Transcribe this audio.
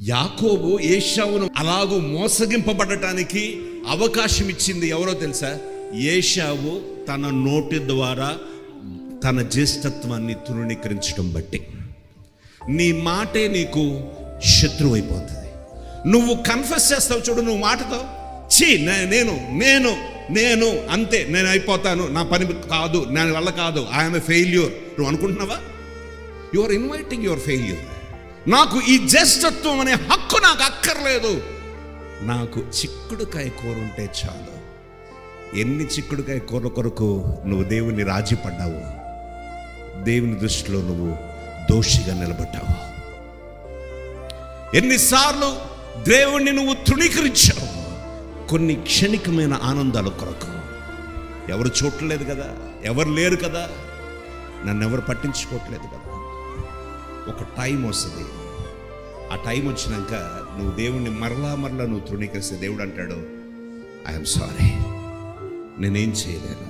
యాకోబు ఏషావును అలాగూ మోసగింపబడటానికి అవకాశం ఇచ్చింది ఎవరో తెలుసా? ఏషావు తన నోటి ద్వారా తన జ్యేష్ఠత్వాన్ని తృణీకరించడం బట్టి. నీ మాటే నీకు శత్రువు అయిపోతుంది. నువ్వు కన్ఫెస్ చేస్తావు చూడు నువ్వు మాటతో చీ నేను నేను నేను అంతే నేను అయిపోతాను నా పని కాదు నా వల్ల కాదు ఐఎమ్ ఎ ఫెయిల్యూర్ నువ్వు అనుకుంటున్నావా? You are inviting your failure నాకు ఈ జ్యేష్ఠత్వం అనే హక్కు నాకు అక్కర్లేదు. నాకు చిక్కుడుకాయ కూర ఉంటే చాలు. ఎన్ని చిక్కుడుకాయ కూర కొరకు నువ్వు దేవుని రాజీ పడ్డావు? దేవుని దృష్టిలో నువ్వు దోషిగా నిలబడ్డావు. ఎన్నిసార్లు దేవుణ్ణి నువ్వు తృణీకరించావు? కొన్ని క్షణికమైన ఆనందాల కొరకు. ఎవరు చూడలేదు కదా? ఎవరు లేరు కదా? నన్ను ఎవరు పట్టించుకోవట్లేదు కదా? ఒక టైం వస్తుంది. ఆ టైం వచ్చినాక నువ్వు దేవుణ్ణి మరలా మరలా నువ్వు తృణీకరిస్తే దేవుడు అంటాడు ఐఎమ్ సారీ నేనేం చేయలేను.